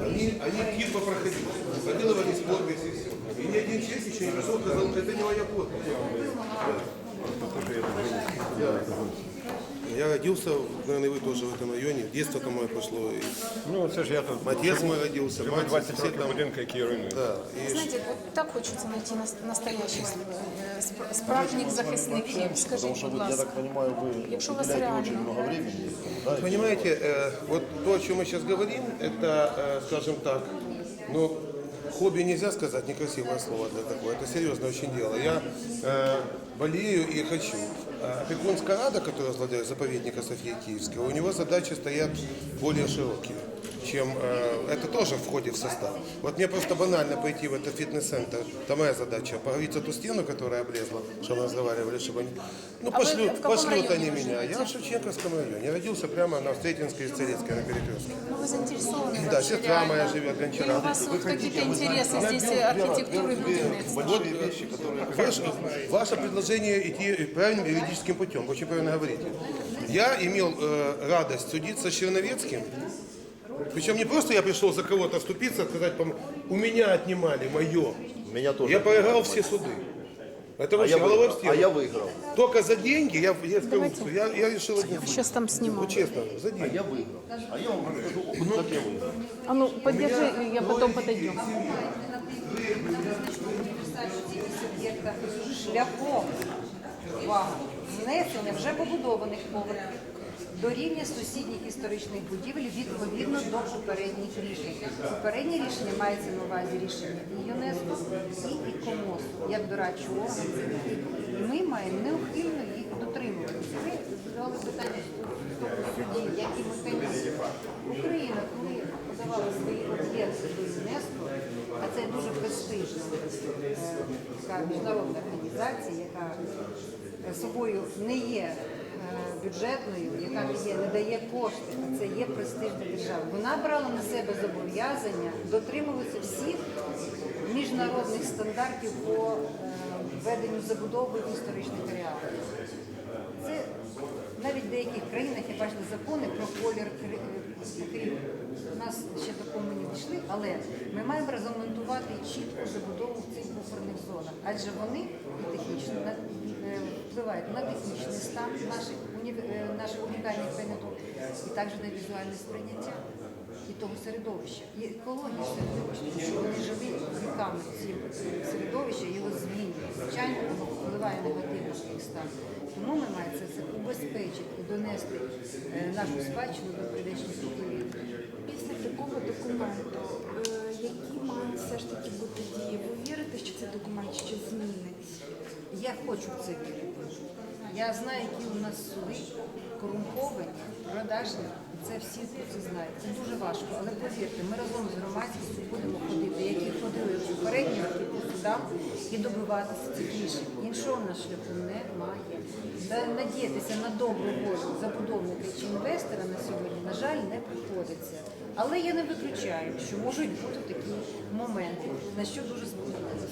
они, они типа проходили. Поделывались подпись и все. И ни один человек еще не пришел, сказал, это не моя подпись. Я родился, наверное, вы тоже в этом районе. Детство-то мое пошло. И Ну, це ж я тут отец мой родился, живу мать, 20 все років там. будинку, який руйнується. Да. И Знаете, вот так хочется найти нас- настоящих е, спр- справжніх захисників. Скажіть, Потому что будь вы, я ласка. так понимаю, вы Якщо у вас уделяете реально. очень много времени. Да, и Понимаете, э, вот то, о чем мы сейчас говорим, это, э, скажем так, ну, хобби нельзя сказать, некрасивое слово для такого, это серьезное очень дело. Я э, болею и хочу. Опекунская рада, которая возглавляет заповедника Софии Киевского, у него задачи стоят более широкие чем э, это тоже входит в состав. Вот мне просто банально пойти в этот фитнес-центр, это моя задача, поговорить эту стену, которая облезла, что мы разговаривали, чтобы они... Ну, А вы пошлют, в каком пошлют они вы меня. живете? Я в Шевченковском районе. Я родился прямо на Встретинской и Стрелецкой на перекрестке. Ну, вы заинтересованы Да, сестра реально? моя живет, Гончара. Или у вас вот какие-то интересы здесь э, архитектуры большие вещи, которые... Ваше, ваше предложение идти правильным юридическим путем, очень правильно говорите. Я имел э, радость судиться с Черновецким, причем не просто я пришел за кого-то вступиться, сказать, пом- у меня отнимали мое. Меня тоже. Я проиграл все суды. Это а вообще я, головой в выиграл. стену. а я выиграл. Только за деньги я, я в коррупцию. Я, я решил одним. Сейчас там Ну, снимал. честно, за А деньги. я выиграл. А я вам расскажу опыт, как я выиграл. А ну, подержи, я потом подойдем. суб'єкта шляхом увага, внесення вже побудованих поверхів до сусідніх історичних будівель відповідно до попередніх рішень. Попереднє рішення мається на увазі рішення і ЮНЕСКО, і ІКОМОСу, як дорадчого органу. І ми маємо неухильно їх дотримуватися. Ви задавали питання судді, які механізми. Україна, коли подавала свої об'єкти до ЮНЕСКо, а це дуже престижна е, така міжнародна організація, яка собою не є бюджетною, яка є, не дає кошти, а це є престижна держава. Вона брала на себе зобов'язання дотримуватися всіх міжнародних стандартів по е, веденню забудови історичних ареалах. Це навіть в деяких країнах я бачила закони про колір кри- У нас ще такого не дійшли, але ми маємо регламентувати чітко забудову в цих буферних зонах, адже вони технічно впливають на технічний стан наших, уні- е, наших унікальних предметів і також на візуальне сприйняття і того середовища, і екології середовища, що вони жили віками в цім середовища, його змінює. Звичайно, воно впливає негативно на їх стан. Тому ми маємо це убезпечити і донести е, нашу спадщину до прийдешніх поколінь. Після такого документу, е, які мають все ж таки бути дії? Ви вірите, що цей документ ще зміниться? Я хочу в це вірити. Я знаю, які у нас суди корумповані, продажні. Це всі це знають. Це дуже важко. Але повірте, ми разом з громадськістю будемо ходити, які ходили в попередні роки по судам і добиватися цих рішень. Іншого на шляху немає. Надіятися на добру волю забудовника чи інвестора на сьогодні, на жаль, не приходиться. Але я не виключаю, що можуть бути такі моменти, на що дуже сподіваюся.